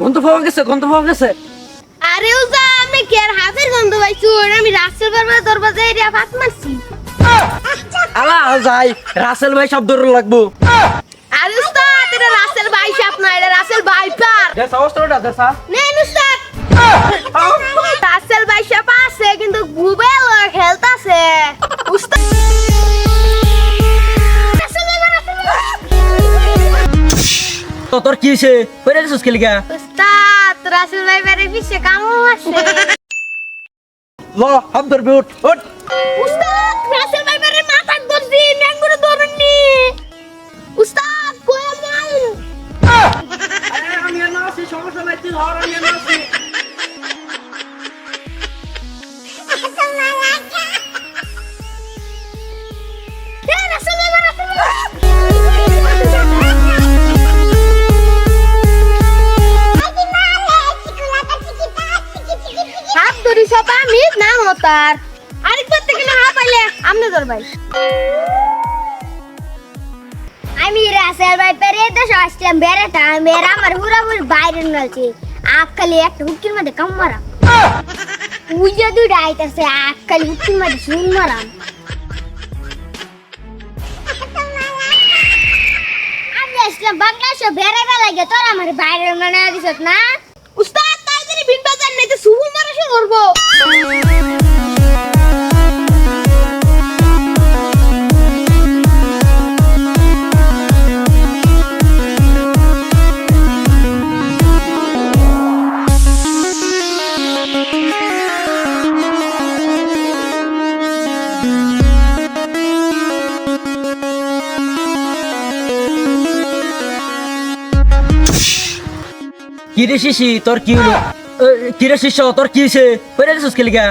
গন্ধ পাওয়া গেছে গন্ধ পাওয়া গেছে। আরে উজা আমি কে আর হাতের গন্ধ পাইছু? আমি বারবার দরবাজা এরিয়া ফাত মারছি। আলা যাই রাসেল ভাই সব দৌড় লাগবো। আরে উস্তাদ এটা রাসেল ভাই সাপ না এটা রাসেল ভাই পার। দেশা অস্ত্রটা দেশা। নেন উস্তাদ রাসেল ভাই সাপ আছে কিন্তু গুবেল খেলতাছে উস্তাদ রাসেল রাসেল। তো তোর কি হয়েছে? দিছিস খেলিগা উস্তাদ রাসেল ভাই বারে পিছে কামও আছে ল হাত ধরবি উঠ উঠ। উস্তাদ রাসেল ভাই বারে মাথা ধরছি ম্যাঙ্গুরে ধরুননি উস্তাদ কই মাল আমি না আছি সমস্যা নাই তুই ধর আমি না আছি ধরি সব আমি নাম তার। আরেকবার থেকে না পাইলে আমনে ধর ভাই। আমি রাসেল ভাই পেরে দেশ আসলাম বেড়াটা মেয়েরা আমার হুরাহুরি বাইরে নলছে। আকালি একটা হুকির মধ্যে কাম মারা উইজা দুইটা আইতাছে আকালি হুকির মধ্যে শুন মারাম। আমি আসলাম বাংলাদেশে বেড়াইবা লাগে তোর আমার বাইরে মানে দিছত না? উস্তাদ! করব। কি রে শিশি তোর কি হলো? এ, কি রে শিষ্য তোর কি হয়েছে কইরা দিছিস খেলিগা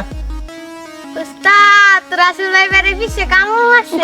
উস্তাদ রাসেল ভাই বারে পিছে কামও আছে